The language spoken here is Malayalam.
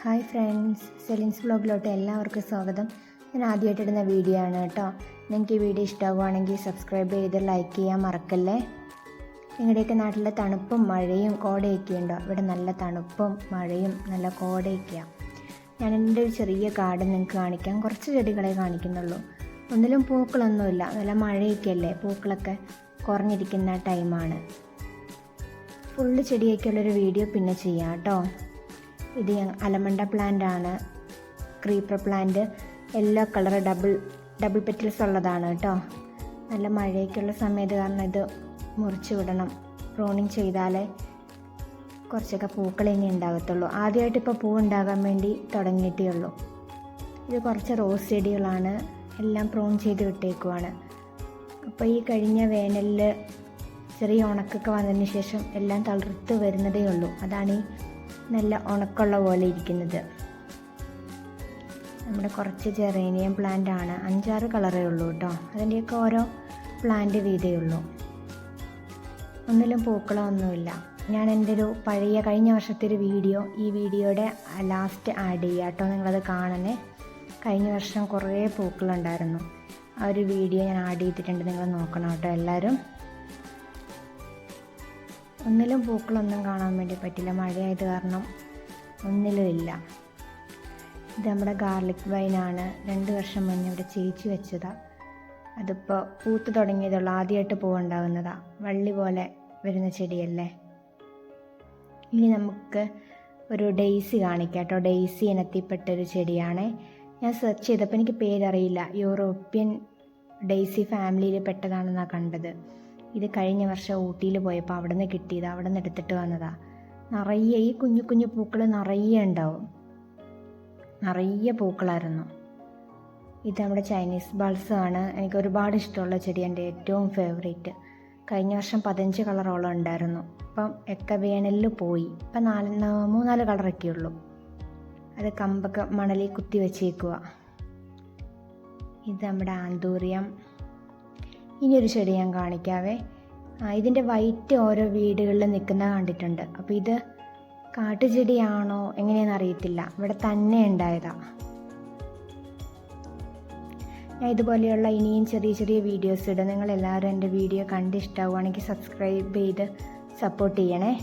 ഹായ് ഫ്രണ്ട്സ് സെലിൻസ് ബ്ലോഗിലോട്ട് എല്ലാവർക്കും സ്വാഗതം. ഞാൻ ആദ്യമായിട്ട് ഇടുന്ന വീഡിയോ ആണ് കേട്ടോ. നിങ്ങൾക്ക് ഈ വീഡിയോ ഇഷ്ടമാവുകയാണെങ്കിൽ സബ്സ്ക്രൈബ് ചെയ്ത് ലൈക്ക് ചെയ്യാൻ മറക്കല്ലേ? നിങ്ങളുടെയൊക്കെ നാട്ടിലെ തണുപ്പും മഴയും കോടയൊക്കെ ഉണ്ടോ? ഇവിടെ നല്ല തണുപ്പും മഴയും നല്ല കോടയൊക്കെയാണ് ഞാൻ എന്റെ ഒരു ചെറിയ ഗാർഡൻ നിങ്ങൾക്ക് കാണിക്കാം. കുറച്ച് ചെടികളെ കാണിക്കുന്നുള്ളൂ. ഒന്നിലും പൂക്കളൊന്നുമില്ല. നല്ല മഴയൊക്കെ അല്ലേ പൂക്കളൊക്കെ കുറഞ്ഞിരിക്കുന്ന ടൈമാണ് ഫുള്ള് ചെടിയൊക്കെയുള്ളൊരു വീഡിയോ പിന്നെ ചെയ്യാം കേട്ടോ. ഇത് അലമണ്ട പ്ലാന്റ് ആണ്. Creeper plant yellow colour double double petals ഉള്ളതാണ് കേട്ടോ. നല്ല മഴയൊക്കെയുള്ള സമയത്ത് കാരണം ഇത് മുറിച്ച് വിടണം. പ്രോണിങ് ചെയ്താലേ കുറച്ചൊക്കെ പൂക്കൾ ഇനി ഉണ്ടാകത്തുള്ളൂ. ആദ്യമായിട്ട് ഇപ്പോൾ പൂ ഉണ്ടാകാൻ വേണ്ടി തുടങ്ങിയിട്ടേ ഉള്ളൂ. ഇത് കുറച്ച് റോസ് ചെടികളാണ്. എല്ലാം പ്രോൺ ചെയ്ത് വിട്ടേക്കുവാണ്. അപ്പോൾ ഈ കഴിഞ്ഞ വേനലിൽ ചെറിയ ഉണക്കൊക്കെ വന്നതിന് ശേഷം എല്ലാം തളർത്ത് വരുന്നതേ ഉള്ളൂ. അതാണ് ഈ നല്ല ഉണക്കമുള്ള പോലെ ഇരിക്കുന്നത്. നമ്മുടെ കുറച്ച് ജെറേനിയം പ്ലാന്റ് ആണ്. അഞ്ചാറ് കളറേ ഉള്ളൂ കേട്ടോ. അതിന്റെയൊക്കെ ഓരോ പ്ലാന്റ് വീതേ ഉള്ളൂ. ഒന്നിലും പൂക്കളോ ഒന്നുമില്ല ഞാൻ എന്റെ ഒരു പഴയ കഴിഞ്ഞ വർഷത്തെ ഒരു വീഡിയോ ഈ വീഡിയോയുടെ ലാസ്റ്റ് ആഡ് ചെയ്യാം കേട്ടോ. നിങ്ങളത് കാണണേ. കഴിഞ്ഞ വർഷം കുറേ പൂക്കളുണ്ടായിരുന്നു. ആ ഒരു വീഡിയോ ഞാൻ ആഡ് ചെയ്തിട്ടുണ്ട്. നിങ്ങൾ നോക്കണം കേട്ടോ എല്ലാവരും. ഒന്നിലും പൂക്കളൊന്നും കാണാൻ വേണ്ടി പറ്റില്ല. മഴയായത് കാരണം ഒന്നിലും ഇല്ല. ഇത് നമ്മുടെ ഗാർലിക് വൈനാണ് രണ്ട് വർഷം മുന്നേ ഇവിടെ ചേച്ചി വെച്ചതാണ് അതിപ്പോൾ പൂത്ത് തുടങ്ങിയതുള്ളൂ ആദ്യമായിട്ട് പൂവുണ്ടാകുന്നതാണ് വള്ളി പോലെ വരുന്ന ചെടിയല്ലേ? ഇനി നമുക്ക് ഒരു ഡെയ്സി കാണിക്കാം കേട്ടോ. ഡെയ്സി ഇനത്തിൽപ്പെട്ട ഒരു ചെടിയാണ്. ഞാൻ സെർച്ച് ചെയ്തപ്പോൾ എനിക്ക് പേരറിയില്ല. യൂറോപ്യൻ ഡെയ്സി ഫാമിലിയിൽ പെട്ടതാണെന്നാണ് കണ്ടത്. ഇത് കഴിഞ്ഞ വർഷം ഊട്ടിയിൽ പോയപ്പോൾ അവിടെ നിന്ന് കിട്ടിയത് അവിടെ നിന്ന് എടുത്തിട്ട് വന്നതാ. നിറയെ ഈ കുഞ്ഞു കുഞ്ഞു പൂക്കൾ നിറയെ ഉണ്ടാവും. നിറയെ പൂക്കളായിരുന്നു. ഇത് നമ്മുടെ ചൈനീസ് ബൾസ് ആണ്. എനിക്ക് ഒരുപാട് ഇഷ്ടമുള്ള ചെടി എന്റെ ഏറ്റവും ഫേവറേറ്റ് കഴിഞ്ഞ വർഷം പതിനഞ്ച് കളറോളം ഉണ്ടായിരുന്നു. ഇപ്പം എക്ക വേനലിൽ പോയി. ഇപ്പം നാല് മൂന്നാൽ കളറൊക്കെ ഉള്ളൂ. അത് കമ്പൊക്കെ മണലിൽ കുത്തി വെച്ചേക്കുക ഇത് നമ്മുടെ ആന്തൂറിയം. ഇനി ഒരു ചെടി ഞാൻ കാണിക്കാവേ. ഇതിന്റെ വൈറ്റ് ഓരോ വീടുകളിൽ നിൽക്കുന്ന കണ്ടിട്ടുണ്ട്. അപ്പോൾ ഇത് കാട്ടുചെടിയാണോ എങ്ങനെയാണെന്ന് അറിയത്തില്ല. ഇവിടെ തന്നെ ഉണ്ടായതാ. ഞാൻ ഇതുപോലെയുള്ള ഇനിയും ചെറിയ ചെറിയ വീഡിയോസ് ഇടും. നിങ്ങൾ എല്ലാവരും എന്റെ വീഡിയോ കണ്ട് ഇഷ്ടമാവുകയാണെങ്കിൽ സബ്സ്ക്രൈബ് ചെയ്ത് സപ്പോർട്ട് ചെയ്യണേ.